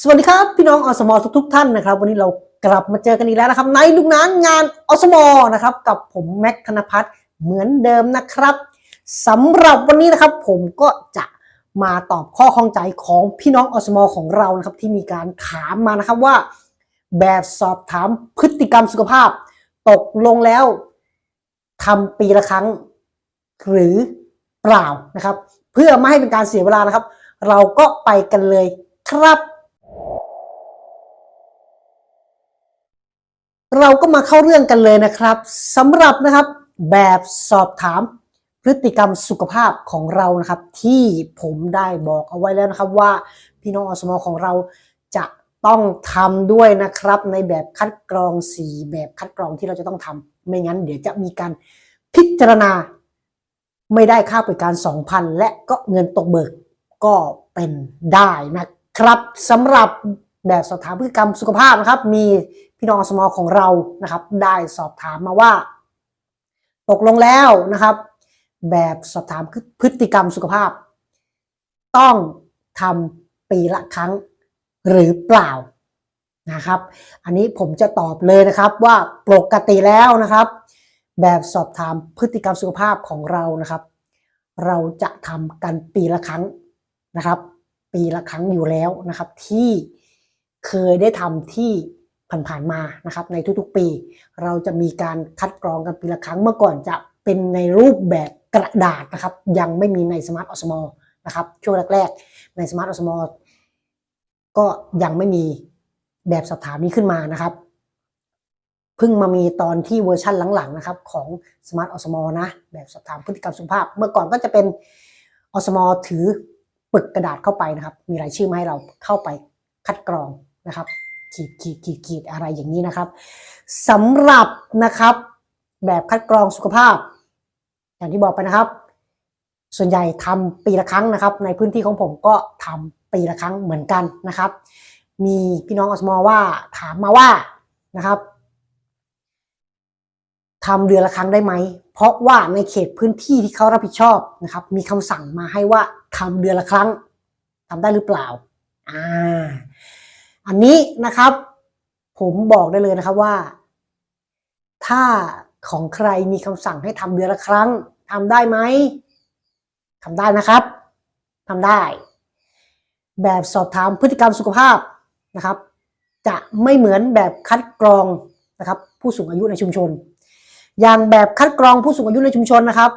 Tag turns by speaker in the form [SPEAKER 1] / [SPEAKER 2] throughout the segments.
[SPEAKER 1] สวัสดีครับ พี่น้องอสมอทุกๆท่านนะครับ วันนี้เรากลับมาเจอกันอีกแล้วนะครับ ในลูกน้านงานอสมอนะครับ กับผมแม็กธนพัฒน์เหมือนเดิมนะครับสำหรับวันนี้นะครับ ผมก็จะมาตอบข้อข้องใจของพี่น้องอสมอของเรานะครับ ที่มีการถามมานะครับว่า แบบสอบถามพฤติกรรมสุขภาพ ตกลงแล้วทำปีละครั้ง หรือเปล่านะครับ เพื่อไม่ให้เป็นการเสียเวลานะครับ เราก็ไปกันเลยครับ เราก็มาเข้าเรื่องกันเลยนะครับสำหรับนะครับแบบสอบถามพฤติกรรมสุขภาพของเรานะครับ ที่ผมได้บอกเอาไว้แล้วนะครับว่าพี่น้องอสมอของเราจะต้องทำด้วยนะครับ ในแบบคัดกรอง 4 แบบคัดกรองที่เราจะต้องทำไม่งั้น เดี๋ยวจะมีการพิจารณา ไม่ได้ค่าบริการ 2,000 และก็เงินตกเบิกก็เป็นได้นะครับสำหรับแบบสอบถามพฤติกรรมสุขภาพนะครับมี พี่น้องสมอของเรานะครับ ได้สอบถามมาว่า ตกลงแล้วนะครับ แบบสอบถามพฤติกรรมสุขภาพ ต้องทำปีละครั้งหรือเปล่านะครับ อันนี้ผมจะตอบเลยนะครับว่าปกติแล้วนะครับ แบบสอบถามพฤติกรรมสุขภาพของเรานะครับ เราจะทำกันปีละครั้งนะครับ ปีละครั้งอยู่แล้วนะครับ ที่เคยได้ทำที่ ผ่านๆมานะครับในทุกๆปี เราจะมีการคัดกรองกันปีละครั้งเมื่อก่อนจะเป็นในรูปแบบกระดาษนะครับ ยังไม่มีในสมาร์ทอสมอนะครับช่วงแรกๆในสมาร์ทอสมอก็ยังไม่มีแบบสอบถามนี้ขึ้นมานะครับเพิ่งมามีตอนที่เวอร์ชั่นหลังๆนะครับของ Smart o s m o นะแบบสอบถามพฤติกรรมสุขภาพ เมื่อก่อนก็จะเป็นอสมอถือปึกกระดาษเข้าไปนะครับ มีรายชื่อมาให้เราเข้าไปคัดกรองนะครับ ขีดขีดขีดขีดอะไรอย่างนี้นะครับสำหรับนะครับ แบบคัดกรองสุขภาพ อย่างที่บอกไปนะครับ ส่วนใหญ่ทำปีละครั้งนะครับ ในพื้นที่ของผมก็ทำปีละครั้งเหมือนกันนะครับ มีพี่น้องอสมอว่าถามมาว่านะครับทำเดือนละครั้งได้ไหม เพราะว่าในเขตพื้นที่ที่เขารับผิดชอบนะครับ มีคำสั่งมาให้ว่าทำเดือนละครั้งทำได้หรือเปล่า อ่า อันนี้นะครับ ผมบอกได้เลยนะครับว่า ถ้าของใครมีคำสั่งให้ทำเดือนละครั้งทำได้ไหมทำได้นะครับทำได้ แบบสอบถามพฤติกรรมสุขภาพนะครับ จะไม่เหมือนแบบคัดกรองนะครับ ผู้สูงอายุในชุมชน อย่างแบบคัดกรองผู้สูงอายุในชุมชนนะครับ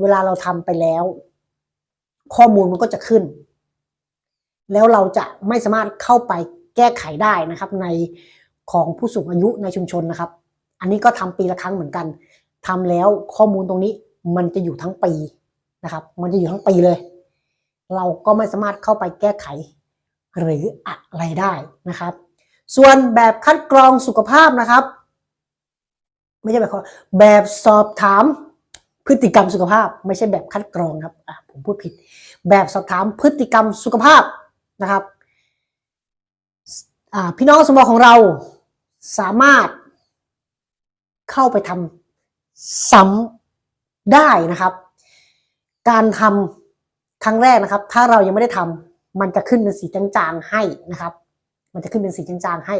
[SPEAKER 1] เวลาเราทำไปแล้ว ข้อมูลมันก็จะขึ้น แล้วเราจะไม่สามารถเข้าไป แก้ไขได้นะครับในของผู้สูงอายุในชุมชนนะครับ อันนี้ก็ทำปีละครั้งเหมือนกันทำแล้วข้อมูลตรงนี้มันจะอยู่ทั้งปีนะครับ มันจะอยู่ทั้งปีเลย เราก็ไม่สามารถเข้าไปแก้ไข หรืออะไรได้นะครับ ส่วนแบบคัดกรองสุขภาพนะครับ ไม่ใช่แบบแบบสอบถามพฤติกรรมสุขภาพ ไม่ใช่แบบคัดกรองครับผมพูดผิด แบบสอบถามพฤติกรรมสุขภาพนะครับ พี่น้องสมอของเราสามารถเข้าไปทำซ้ำได้นะครับ การทำครั้งแรกนะครับ ถ้าเรายังไม่ได้ทำมันจะขึ้นเป็นสีจางๆให้นะครับ มันจะขึ้นเป็นสีจางๆให้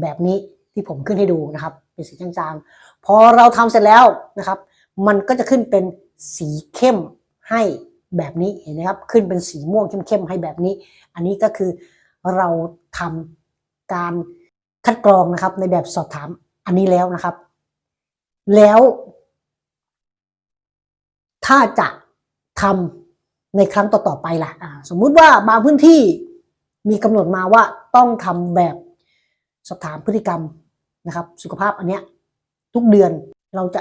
[SPEAKER 1] แบบนี้ที่ผมขึ้นให้ดูนะครับ เป็นสีจางๆ พอเราทำเสร็จแล้วนะครับ มันก็จะขึ้นเป็นสีเข้มให้แบบนี้เห็นไหมครับ ขึ้นเป็นสีม่วงเข้มๆให้แบบนี้ อันนี้ก็คือเราทำ การคัดกรองนะครับ ในแบบสอบถามอันนี้แล้วนะครับ แล้ว ถ้าจะทำในครั้งต่อๆไปล่ะสมมุติว่าบางพื้นที่มีกำหนดมาว่าต้องทำแบบสอบถามพฤติกรรมนะครับ สุขภาพอันเนี้ยทุกเดือนเราจะ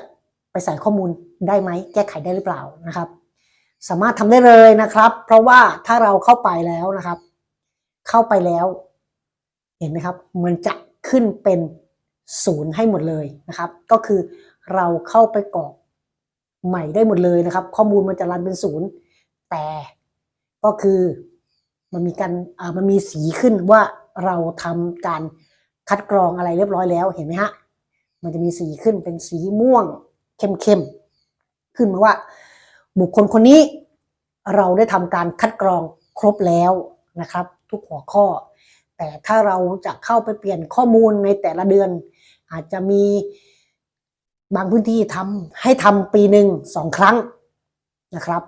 [SPEAKER 1] ไปใส่ข้อมูลได้ไหมแก้ไขได้หรือเปล่านะครับ สามารถทำได้เลยนะครับ เพราะว่าถ้าเราเข้าไปแล้วนะครับ เข้าไปแล้ว เห็นไหมครับ มันจะขึ้นเป็นศูนย์ให้หมดเลยนะครับ ก็คือเราเข้าไปกรอกใหม่ได้หมดเลยนะครับ ข้อมูลมันจะรันเป็นศูนย์แต่ก็คือมันมีการอ่ามันมีสีขึ้นว่าเราทำการคัดกรองอะไรเรียบร้อยแล้วเห็นไหมฮะมันจะมีสีขึ้นเป็นสีม่วงเข้มๆขึ้นมาว่า บุคคลคนนี้เราได้ทำการคัดกรองครบแล้วนะครับ ทุกหัวข้อ แต่ถ้าเราจะเข้าไปเปลี่ยนข้อมูลในแต่ละเดือน อาจจะมีบางพื้นที่ทำให้ทำปีหนึ่งสองครั้งนะครับ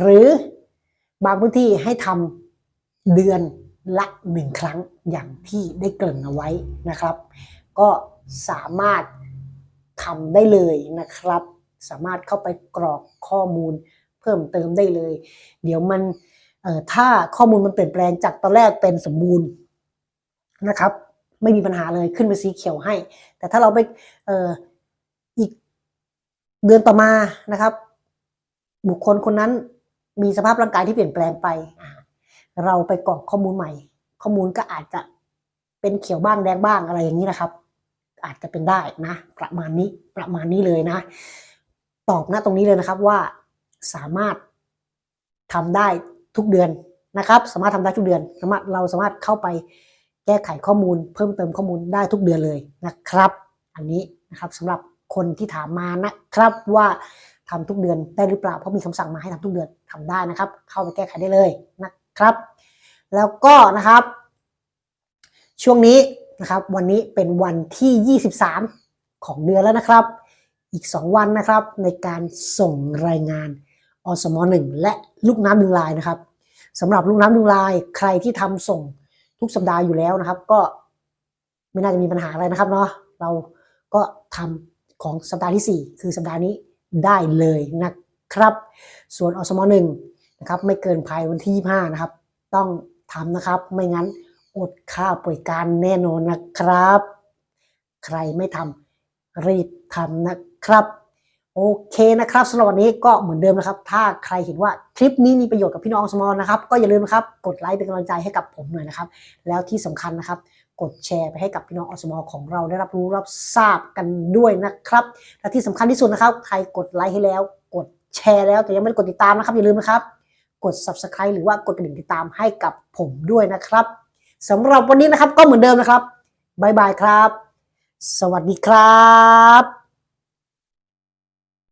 [SPEAKER 1] หรือบางพื้นที่ให้ทำเดือนละหนึ่งครั้งอย่างที่ได้เกริ่นเอาไว้นะครับ ก็สามารถทำได้เลยนะครับ สามารถเข้าไปกรอกข้อมูลเพิ่มเติมได้เลย เดี๋ยวมัน ถ้าข้อมูลมันเปลี่ยนแปลงจากตอนแรกเป็นสมบูรณ์นะครับ ไม่มีปัญหาเลยขึ้นเป็นสีเขียวให้ แต่ถ้าเราไปเอ่ออีกเดือนต่อมานะครับ บุคคลคนนั้นมีสภาพร่างกายที่เปลี่ยนแปลงไป เราไปกรอกข้อมูลใหม่ ข้อมูลก็อาจจะเป็นเขียวบ้างแดงบ้างอะไรอย่างนี้นะครับ อาจจะเป็นได้นะ ประมาณนี้ประมาณนี้เลยนะ ตอบหน้าตรงนี้เลยนะครับว่าสามารถทำได้ ทุกเดือนนะครับสามารถทำได้ทุกเดือนสามารถเราสามารถเข้าไปแก้ไขข้อมูล เพิ่มเติมข้อมูลได้ทุกเดือนเลยนะครับ อันนี้นะครับสำหรับคนที่ถามมานะครับว่าทำทุกเดือนได้หรือเปล่าเพราะมีคำสั่งมาให้ทำทุกเดือนทำได้นะครับ เข้าไปแก้ไขได้เลยนะครับ แล้วก็นะครับ ช่วงนี้นะครับ วันนี้เป็นวันที่ 23 ของเดือนแล้วนะครับ อีก 2 วันนะครับในการส่งรายงาน อสมหนึ่งและลูกน้ำยุงลายนะครับสำหรับลูกน้ำยุงลายใครที่ทำส่งทุกสัปดาห์อยู่แล้วนะครับ ก็ไม่น่าจะมีปัญหาอะไรนะครับเนาะเราก็ทำของสัปดาห์ที่ 4 คือสัปดาห์นี้ได้เลยนะครับ ส่วนอสมหนึ่งนะครับไม่เกินภายวันที่ 25 นะครับ ต้องทำนะครับไม่งั้นอดค่าป่วยการแน่นอนนะครับ ใครไม่ทำรีบทำนะครับ โอเคนะครับสำหรับวันนี้ก็เหมือนเดิมนะครับ ถ้าใครเห็นว่าคลิปนี้มีประโยชน์กับพี่น้องสมอลนะครับ ก็อย่าลืมนะครับกดไลค์เป็นกำลังใจให้กับผมหน่อยนะครับ แล้วที่สำคัญนะครับ กดแชร์ไปให้กับพี่น้องอสมอของเราได้รับรู้รับทราบกันด้วยนะครับ และที่สำคัญที่สุดนะครับ ใครกดไลค์ให้แล้ว กดแชร์แล้วแต่ยังไม่ได้กดติดตามนะครับอย่าลืมนะครับ กด subscribe หรือว่ากดกระดิ่งติดตามให้กับผมด้วยนะครับสำหรับวันนี้นะครับก็เหมือนเดิมนะครับบายบายครับ สวัสดีครับ